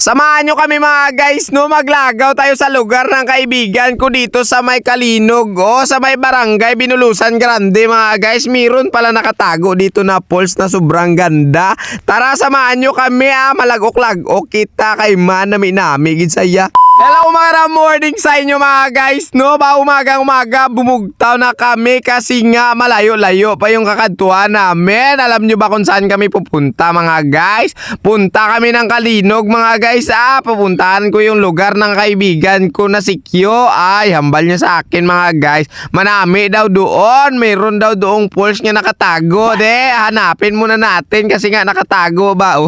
Samahan nyo kami mga guys no maglagaw tayo sa lugar ng kaibigan ko dito sa may Kalinog o sa may barangay Binulusan Grande mga guys. Meron pala nakatago dito na pulse na sobrang ganda. Tara samahan nyo kami ah malagok-lagok kita kay man nami nami gid saya. Hello mga morning sa inyo mga guys. No ba umaga umaga bumugtaw na kami kasi nga malayo-layo pa yung kakadtuan namin. Alam nyo ba kung saan kami pupunta mga guys? Punta kami ng Kalinog mga guys. Ah pupuntahan ko yung lugar ng kaibigan ko na si Kyo. Ay hambal niya sa akin mga guys. Manami daw doon. Meron daw doong pulse nga nakatago. De hanapin muna natin kasi nga nakatago ba?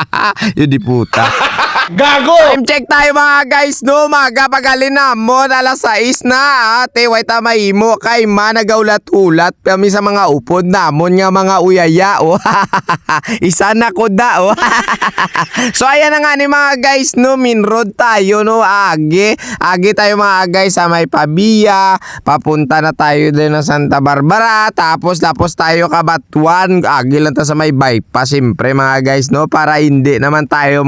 Yun di puta Gago! Time check tayo mga guys no? Maga pagalin na. Mo Alas 6 na ate. Way tamahimo Kay man nagaulat-ulat Kami sa mga upod namon nga mga uyaya oh. Isa na ko da oh. So ayan na nga ni mga guys no? Minroad tayo no? Agi. Agi tayo mga guys sa may Pabia. Papunta na tayo din ng Santa Barbara. Tapos tapos tayo kabatuan Agi lang ta sa may bypass Siyempre mga guys no? Para hindi naman tayo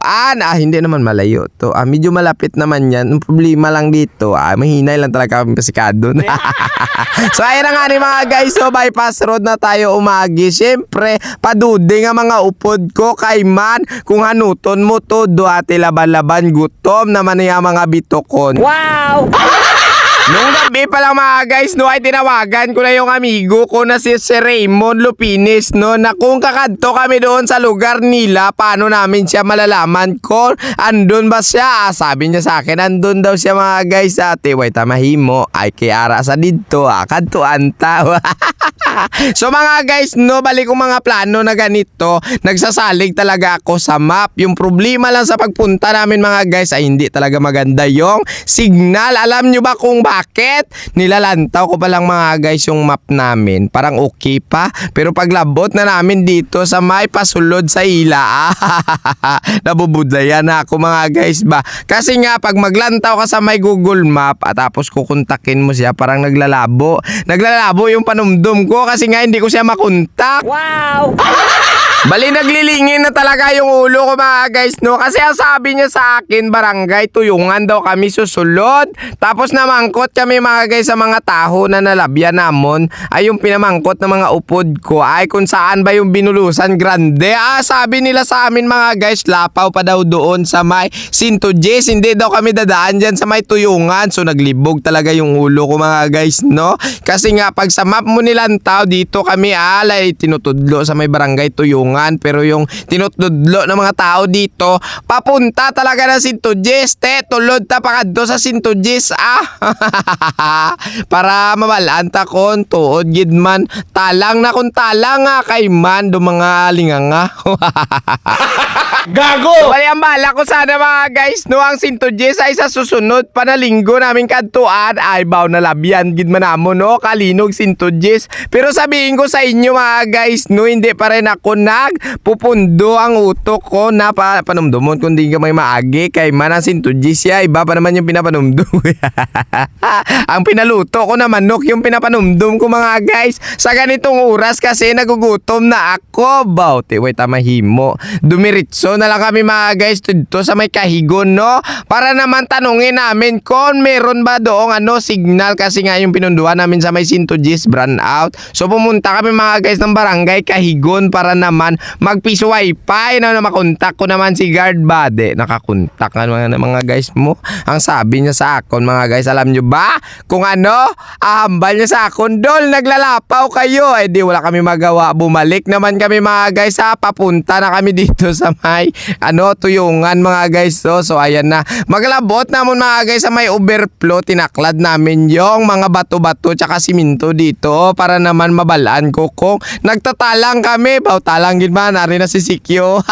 malayuan Ah hindi naman malayo to. Ah, Medyo malapit naman yan. Ang problema lang dito ah, Mahinay lang talaga kami pasikado So ayun na nga ni mga guys. So bypass road na tayo umagi. Siyempre Padudi nga mga upod ko Kay man. Kung hanuton mo to Do ati laban-laban. Gutom naman niya mga bitokon. Wow! Nung gabi pa lang mga guys, no, ay tinawagan ko na yung amigo ko na si, si Raymond Lupines, no, na kung kakadto kami doon sa lugar nila, paano namin siya malalaman kung andun ba siya? Ah, sabi niya sa akin, andun daw siya mga guys, ate, way tamahimo, ay kiara sa dito, ah, kadto anta. so mga guys, no, balik ko mga plano na ganito, nagsasalig talaga ako sa map. Yung problema lang sa pagpunta namin mga guys ay hindi talaga maganda yung signal. Alam nyo ba kung bakit? Nilalantaw ko pa lang mga guys yung map namin. Parang okay pa. Pero paglabot na namin dito sa may pasulod sa ila, ah, nabubudlayan na ako mga guys ba. Kasi nga pag maglantaw ka sa may Google Map at tapos kukontakin mo siya parang naglalabo. Naglalabo yung panumdum ko kasi nga hindi ko siya makontak. Wow! Bali naglilingin na talaga yung ulo ko mga guys no? Kasi ang sabi niya sa akin barangay tuyungan daw kami susulod tapos namangkot kami mga guys sa mga taho na nalabyan namon. Ay yung pinamangkot ng mga upod ko. Ay kung saan ba yung binulusan grande. Ah sabi nila sa amin mga guys lapaw pa daw doon sa may Sinto Jess. Hindi daw kami dadaan dyan sa may tuyungan. So naglibog talaga yung ulo ko mga guys no? Kasi nga pag sa map mo nilantaw dito kami alay tinutudlo sa may barangay tuyungan pero yung tinutudlo ng mga tao dito papunta talaga na Sinto Jess te tulod ta pakadto sa Sinto Jess ah. Para mabalaan ta kon tuod gid man. Talang na kon talang nga kay man do mga linganga. Gago! Wala ang bala ko sana mga guys no ang Sinto Jess ay sa susunod pa na linggo namin kadtuan ay baw na labyan gid man amo no? Kalinog Sinto Jess pero sabihin ko sa inyo mga guys no hindi pa rin ako nagpupundo ang utok ko na pa panumdumon kundi ka may maagi kay man ang Sinto Jess ya iba pa naman yung pinapanumdum. Ang pinaluto ko na manok yung pinapanumdum ko mga guys. Sa ganitong oras kasi nagugutom na ako. Baw tiway tamahimo dumiritso na lang kami mga guys dito sa may kahigon no? Para naman tanungin namin kung meron ba doong ano signal. Kasi nga yung pinunduan namin sa may Sinto G's brand out. So pumunta kami mga guys ng barangay kahigon para naman magpiso wifi na, na makontak ko naman si guard bade nakakontak nga mga, mga guys mo. Ang sabi niya sa akon mga guys alam nyo ba kung ano? Ahambal niya sa akon dol naglalapaw kayo. Eh di wala kami magawa. Bumalik naman kami mga guys ha? Papunta na kami dito sa may ano tuyungan mga guys so, so ayan na. Maglabot namon mga guys sa may overflow. Tinaklad namin yung mga bato-bato tsaka siminto dito para naman mabalaan ko kung nagtatalang kami. Baw talang gid man ari na si Sikyo.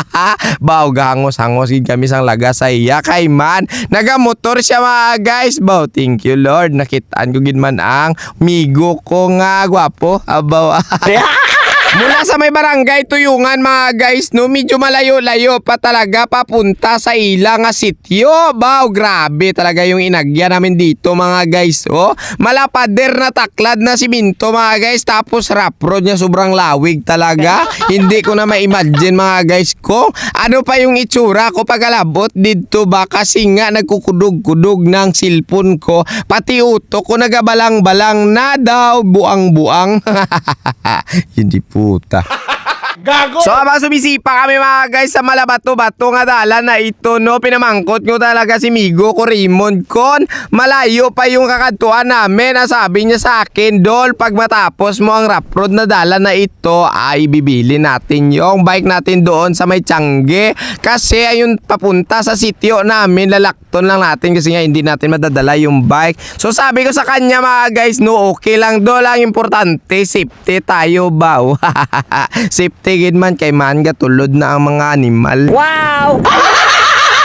Baw gahangos-hangos gid kami sang laga sa iya kay man. Nagamotor siya mga guys. Baw thank you lord. Nakitaan ko gid man ang migo ko nga gwapo. Abaw Mula sa may barangay Tuyungan mga guys, no, medyo malayo-layo pa talaga papunta sa ilang nga sityo. Bao, grabe talaga yung inagya namin dito mga guys. Oh, malapader na taklad na siminto mga guys. Tapos rap road niya sobrang lawig talaga. Hindi ko na ma-imagine mga guys ko. Ano pa yung itsura ko pag alabot dito ba? Kasi nga nagkukudog-kudog ng cellphone ko. Pati utok ko nagabalang-balang na daw buang-buang. Hindi puta. Gago! So habang sumisipa kami mga guys sa malabato-bato nga dala na ito no, pinamangkot ko talaga si Migo ko Raymond kon. Malayo pa yung kakatuan namin. Nasabi niya sa akin, Dol, pag matapos mo ang rap road na dala na ito, ay bibili natin yung bike natin doon sa may Tiangge. Kasi ayun papunta sa sityo namin, lalakton lang natin kasi nga hindi natin madadala yung bike. So sabi ko sa kanya mga guys, no, okay lang Dol, ang importante, safety tayo ba? safety gid man kay man tulod na ang mga animal. Wow!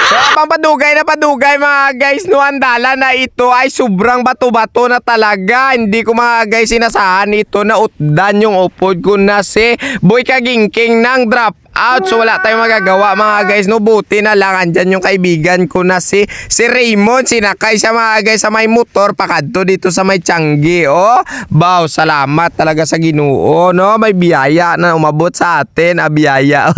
So habang padugay na padugay mga guys, no ang dala na ito ay sobrang bato-bato na talaga. Hindi ko mga guys sinasahan ito na utdan yung upod ko na si Boy Kagingking ng drop out. So wala tayong magagawa mga guys. No, buti na lang andyan yung kaibigan ko na si, si Raymond. Sinakay siya mga guys sa may motor. Pakadto dito sa may Tiangge. Oh, bow, salamat talaga sa ginoo. No, may biyaya na umabot sa atin. Ah, biyaya.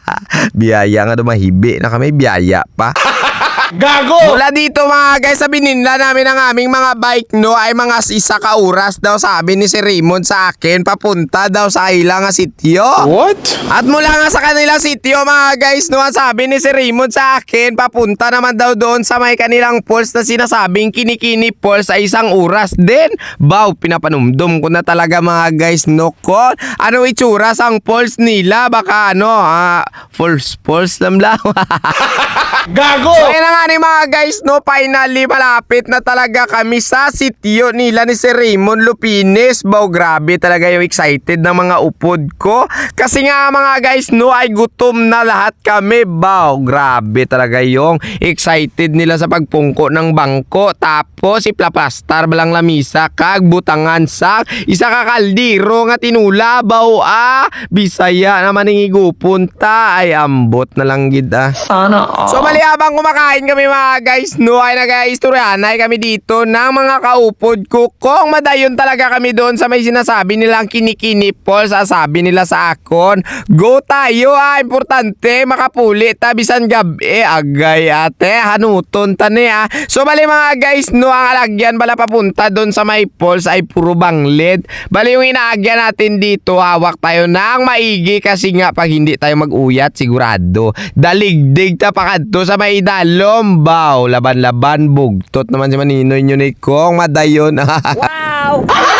biyaya nga dumahibi na kami. Biyaya pa. Gago! Mula dito mga guys, sa bininla namin ang aming mga bike no ay mga isa ka oras daw sabi ni si Raymond sa akin papunta daw sa ilang nga sityo. What? At mula nga sa kanilang sityo mga guys, no, ang sabi ni si Raymond sa akin, papunta naman daw doon sa may kanilang falls na sinasabing kinikini falls ay isang oras din. Bow, pinapanumdum ko na talaga mga guys, no, kon. Ano itsura sa ang falls nila? Baka ano, ah, falls, falls lang lang. Gago! So ayun na nga ni mga guys, no, finally malapit na talaga kami sa sityo nila ni si Raymond Lupines. Bow, grabe talaga yung excited ng mga upod ko. Kasi nga mga guys, no, ay gutom na lahat kami. Bow, grabe talaga yung excited nila sa pagpungko ng bangko. Tapos iplaplastar balang lamisa kag butangan sa isa ka kaldiro nga tinula. Bow, ah, bisaya naman ng igupunta. Ay, ambot na lang gid ah. Sana all. So bali habang kumakain kami mga guys, no ay nag-istoryanay kami dito ng mga kaupod ko. Kung madayon talaga kami doon sa may sinasabi nilang kinikini Paul, sasabi nila sa akon, go tayo ah, importante, makapuli, tabisan gabi, agay ate, hanuton tani ah. So bali mga guys, no ang alagyan bala papunta doon sa may Pauls ay puro bangled. Bali yung inaagyan natin dito, hawak tayo ng maigi kasi nga pag hindi tayo mag-uyat, sigurado. Daligdig ta pakadto sa may idalom, baw, laban-laban, bugtot naman si Maninoy nyo ni Kong, madayon. Wow!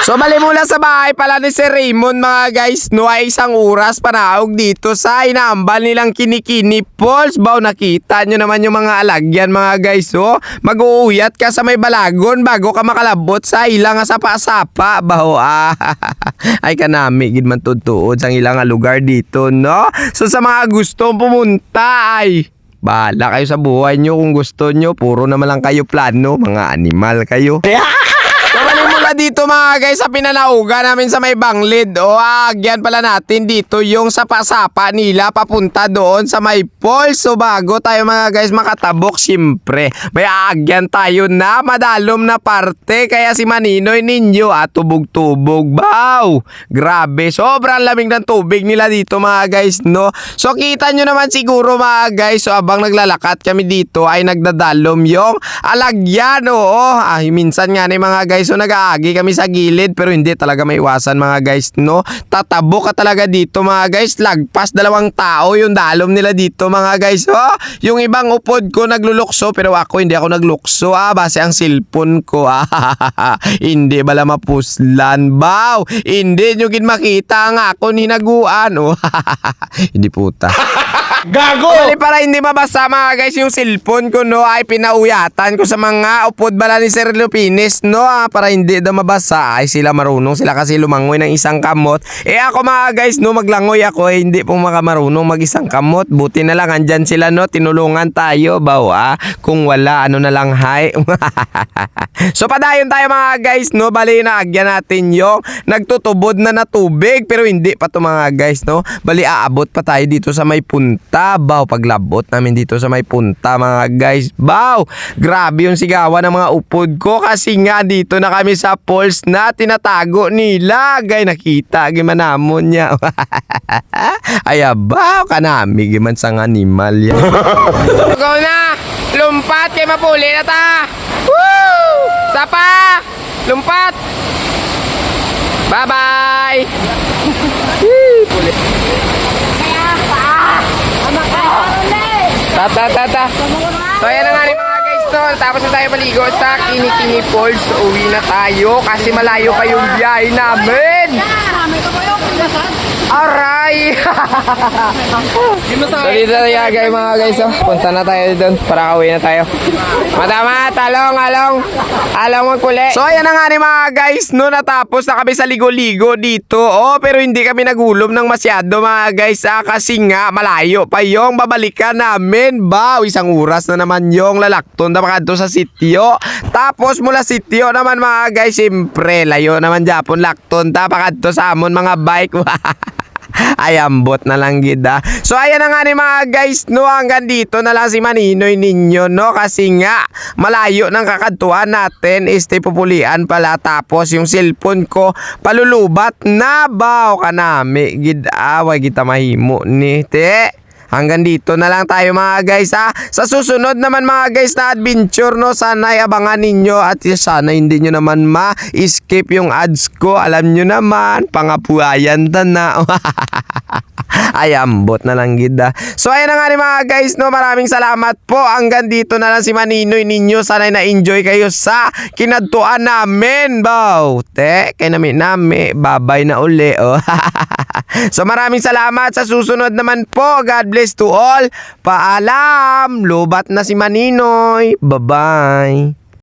So bali mula sa bahay pala ni si Raymond mga guys no ay isang oras panaog dito sa inaambal nilang kinikini Falls. Baw nakita nyo naman yung mga alagyan mga guys oh. Mag-uuyat ka sa may balagon bago ka makalabot sa ilang nga sapa-sapa. Baw ah. ay kanami gid man tutuod sa ilang lugar dito no. So sa mga gustong pumunta ay Bahala kayo sa buhay nyo kung gusto nyo. Puro naman lang kayo plano. Mga animal kayo. So mula dito mga guys sa pinanauga namin sa may banglid. O agyan pala natin dito yung sapa-sapa nila papunta doon sa may falls. So bago tayo mga guys makatabok siyempre may aagyan tayo na madalom na parte. Kaya si Maninoy ninyo at tubog-tubog. Wow! Grabe. Sobrang lamig ng tubig nila dito mga guys no. So kita nyo naman siguro mga guys. So abang naglalakat kami dito ay nagdadalom yung alagyan. Oo. Ah, minsan nga ni mga guys so nag-aagi kami sa gilid pero hindi talaga maiwasan mga guys no. Tatabo ka talaga dito mga guys. Lagpas dalawang tao yung dalom nila dito mga guys. Oh, yung ibang upod ko naglulukso pero ako hindi ako naglukso ah base ang cellphone ko ah. hindi bala mapuslan baw. Hindi nyo gin makita ang ako hinaguan oh. hindi puta. Gago! Bali para hindi mabasa mga guys yung cellphone ko no ay pinauyatan ko sa mga upod bala ni Sir Lupines no ah, para hindi daw mabasa. Ay sila marunong sila kasi lumangoy ng isang kamot. Eh ako mga guys no maglangoy ako eh hindi po makamarunong mag isang kamot. Buti na lang andyan sila no tinulungan tayo bawa kung wala ano na lang hay so padayon tayo mga guys no bali na agyan natin yung nagtutubod na na tubig pero hindi pa to mga guys no. Bali aabot pa tayo dito sa may punta baw paglabot namin dito sa may punta mga guys baw grabe yung sigawan ng mga upod ko kasi nga dito na kami sa falls na tinatago nila gay nakita gimanamon niya ay abaw kanami giman sang animal yan Go na! Lumpat kay mapuli na ta! Woo! Sapa! Lumpat! Bye-bye! Woo! Puli. Ta ta ta ta. So ayan na nga ni mga guys to. Tapos na tayo maligo sa Kinikini Falls. Uwi na tayo kasi malayo pa yung biyahe namin. Aray! dito na tayo guys mga guys. Oh. Punta na tayo doon para kauwi na tayo. Madama, talong, along. Along magpuli. So ayan na nga ni mga guys. No, natapos na kami sa ligo-ligo dito. Oh, pero hindi kami nagulom ng masyado mga guys. Ah, kasi nga malayo pa yung babalikan namin. Ba, isang oras na naman yung lalakton na makadto sa sityo. Tapos mula sityo naman mga guys, siyempre layo naman Japon lakton. Tapakadto sa amon mga bike. Ay, ambot na lang gida. So, ayan na nga ni mga guys, no, hanggang dito na lang si Maninoy ninyo, no, kasi nga, malayo ng kakatuan natin, este pupulian pala, tapos yung cellphone ko, palulubat na baw kanami, gid, away kita mahimo ni, te. Hanggang dito na lang tayo mga guys ha. Sa susunod naman mga guys na adventure no, sana abangan ninyo at sana hindi nyo naman ma-escape yung ads ko. Alam nyo naman, pangapuayan ta na. Ay, ambot na lang gida. So, ayan na nga ni mga guys, no. Maraming salamat po. Hanggang dito na lang si Maninoy ninyo. Sana na-enjoy kayo sa kinadtuan namin, baw. Te, kay nami nami. Babay na uli, oh. so, maraming salamat. Sa susunod naman po, God bless to all. Paalam. Lubat na si Maninoy. Bye-bye.